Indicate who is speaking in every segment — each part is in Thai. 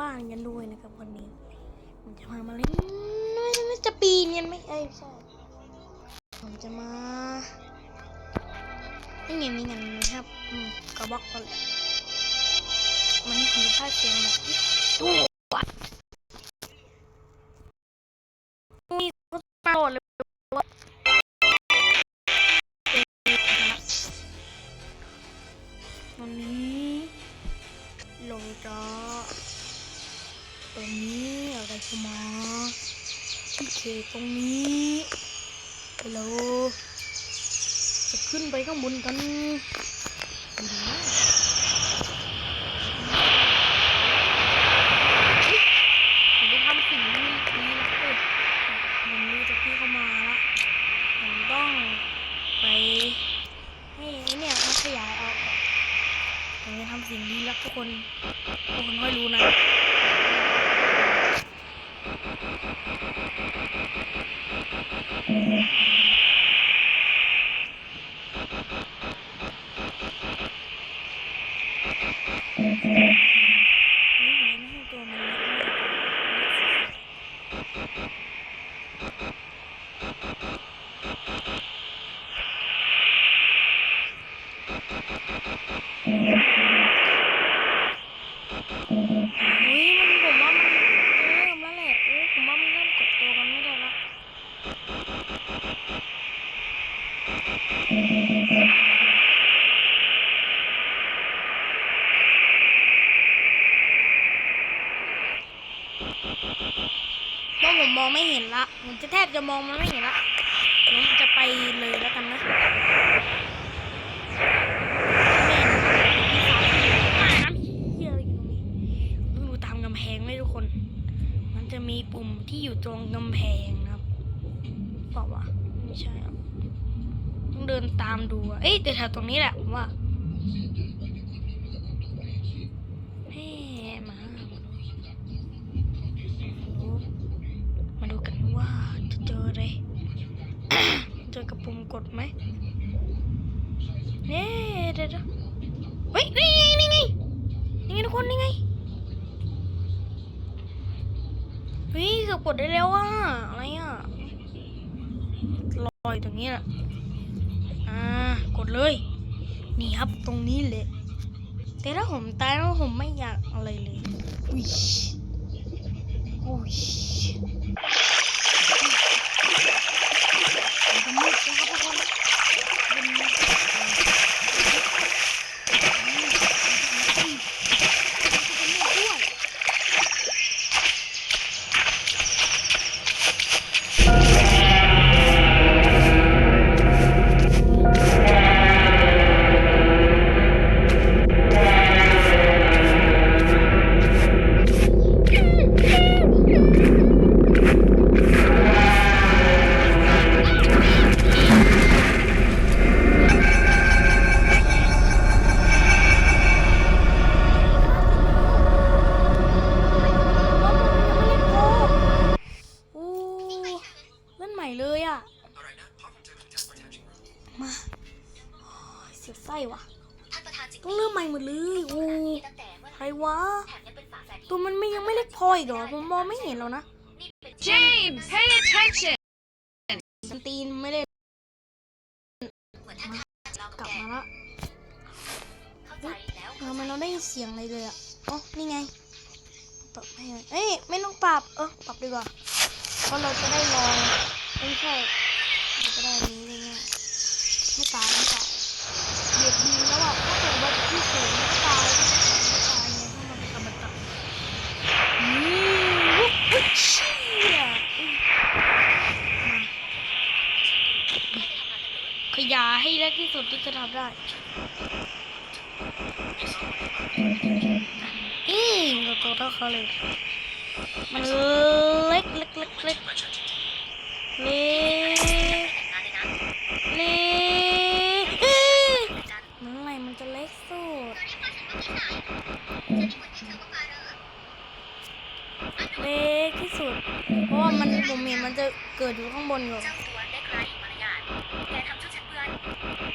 Speaker 1: บ้านกันด้วยนะครับวันนี้ผมจะพามาเล่นไม่จะปีนกันไหมเอ้ยใช่ผมจะมาไม่เงี้ยนี่กันนะครับกระบอกก่อนเลยวันนี้ผมจะพากเสียงแบบตู้วัดมีก็มาโหลดเลย เข้ามาโอเคตรงนี้ฮัลโหลจะขึ้นไปข้างบนกันไปดูผมจะทำสิ่งนี้นี้นะเอ้ยผมรู้จากพี่เขามาละผมต้องไปให้เนี่ยขยายออกผมจะทำสิ่งนี้แล้วทุกคน ทุกคนค่อยรู้นะ นี่ผมไม่ให้ตัวมันเล็กมากเฮ้ยมันผมว่ามันเริ่มแล้วแหละเอ้ยผมว่ามันเริ่มกดตัวมันไม่ได้ละเพราะผมมองไม่เห็นละผมจะแท บจะมองมันไม่เห็นละผมจะไปเลยแล้วกันนะแม่นอ่าน้ำเหี้ยอะไรอยู่ตรงนี้ดูตามกำแพงไหมทุกคน มันจะมีปุ่มที่อยู่ตรงกำแพงนะครับบอกว่าไม่ใช่ต้องเดินตามดู เอ้ยแต่แถวตรงนี้แหละผมว่า ปุ่มกดไหมเนี่ยเดี๋ยวเฮ้ยนี่ไงนี่ไงนี่ไงทุกคนนี่ไงเฮ้ยเกือบกดได้แล้วอะอะไรอะลอยตรงนี้แหละอ่ากดเลย นี่ครับตรงนี้เลยแต่ถ้าผมตายแล้วผมไม่อยากอะไรเลยอุ้ยอุ้ย มันจ ไส้ว่ะ
Speaker 2: ท่านประธานจิก
Speaker 1: ต้องเริ่มใหม่หมดเลยโอ้
Speaker 2: ตั้งแต่เมื่อ
Speaker 1: ใครวะ
Speaker 2: แถมยังเป็นฝาแฝดที่
Speaker 1: ตัวมันไม่ยังไม่เล็กพออีกเหรอผมมองไม่เห็นแล้วนะ
Speaker 2: นี่เป็น
Speaker 3: James, pay attention.
Speaker 1: มันตีนไม่เล่น
Speaker 2: เหมือนท่านเรา
Speaker 1: ก
Speaker 2: กั
Speaker 1: ลั
Speaker 2: บบแก
Speaker 1: มาละ
Speaker 2: เข้าใจแล้ว
Speaker 1: ทำไมเราได้ยินเสียงอะไรเลยอะอ๋อนี่ไงปรับให้หน่อยเอ้ยไม่ต้องปรับ เออปรับดีกว่าเพราะเราจะได้ลองไม่ใช่เราจะได้อันนี้เลยเนี่ยไม่ตายไม่ตาย เบียดดีแล้วอะถ้าเกิดว่าที่สูงไม่ตายไม่ตายไงถ้ามันเป็นอมตะเชี่ยขยายให้เล็กที่สุดที่จะทำได้อีเราตัวเท่าเขาเลย มันเล็กเล็กเล็กเล็ก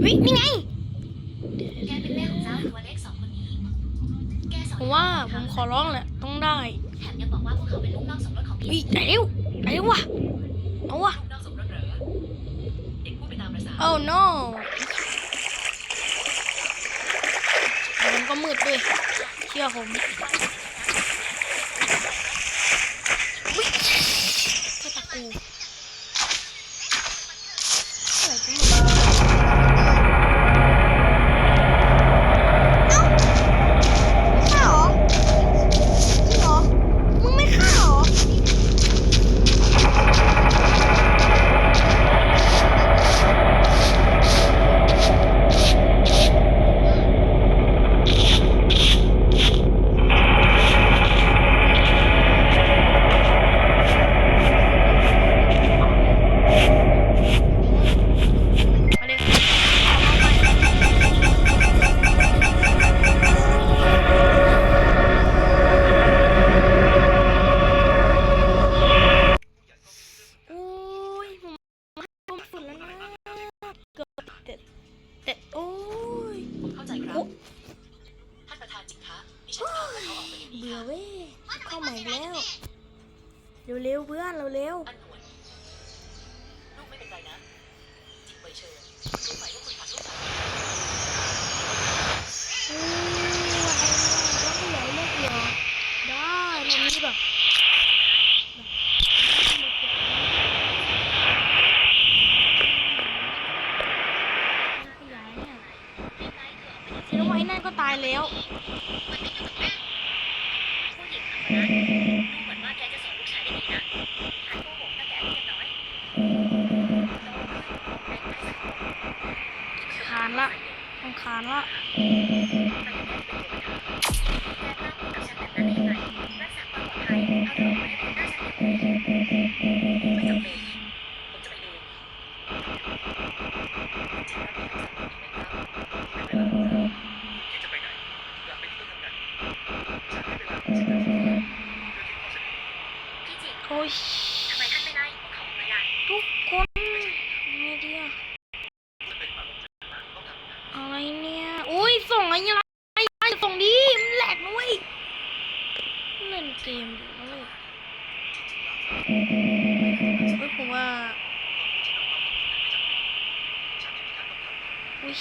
Speaker 1: เฮ้ยนี่ไง
Speaker 2: แกเป็นแม่ของเจ้าตัวเล็กสองคนนี้ แกสอน
Speaker 1: ผมว่าผมขอร้องแหละ ต้องได้
Speaker 2: แถมยังบอกว่าพวกเขาเป็นลูกน้องสมรสของพี่
Speaker 1: เฮ้ยได้เร็วได้เร็วว่ะเอาว่ะ
Speaker 2: ลูกน้องสมรสเหรอเด็กพูดไปตามภาษา
Speaker 1: โอ้ no มันก็มืดด้วยเชื่อผมอุ๊ยแค่ตะกู บื่อ
Speaker 2: ค่ะเว้
Speaker 1: ยเข้าใหม่อีกแล้ว เร็วๆเพื่อนเร็ว
Speaker 2: อันหนวดลูกไม่เป็นไรนะจิงใบเชิญรู้ไหมว่าคุณผลักลูกสาว
Speaker 1: ๆโอ้ยอะไรเนี่ยแล้วก็ใหญ่เล็กเหรอได้ตรงนี้แบบขยายเนี่ยคิดว่าไอ้นั่นก็ตายแล้ว
Speaker 2: ผู้หญิงคนนั้น ดูเหมือนว่าแกจะสอนลูกชายได้ดีนะหันโกหกตั้งแต่อายุยังน้อยโตขึ้นเป็นไม้สักคา
Speaker 1: นละต้องคานละ
Speaker 2: แต่ยังไม่ ย
Speaker 4: ทำ
Speaker 2: ไมท่านไม่ไล่พวกเขาออกไปล่ะ
Speaker 1: ทุกคนไม่ดีอะ
Speaker 4: จะเป็นความต้อะ
Speaker 1: ไรเนี่ย อุ้ยส่งอะไรอะไรส่งดีมันแหลกนะเว้ยเล่นเกมอยู่นะเว้ยเฮ้ยผมว่า
Speaker 4: อุ้
Speaker 1: ย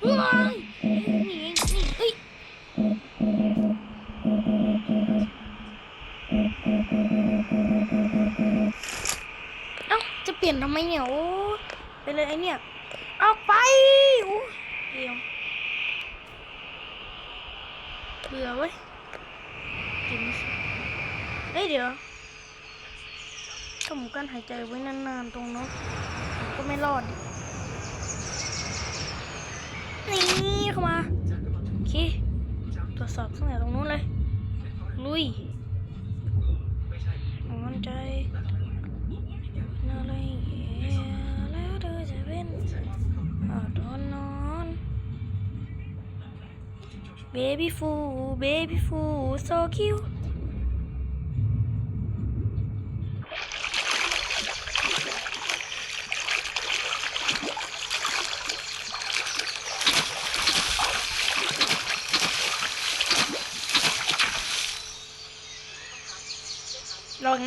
Speaker 1: เฮ้ยนี่นี่เอ้ยเอ้าจะเปลี่ยนทำไมเนี่ยโอ้ เลยไอเนี่ยเอาไปโอ้เดียวเบื่อเว้ยกินไม่เฮ้ยเดี๋ยวถ้าผมกั้นหายใจไว้นานๆตรงเนาะผมก็ไม่รอดนี่เข้ามาโอเคตรวจสอบตั้งแต่ตรงนู้นเลย ลุยมมั่นใจอะไร Baby fool, baby fool, so cute. Lột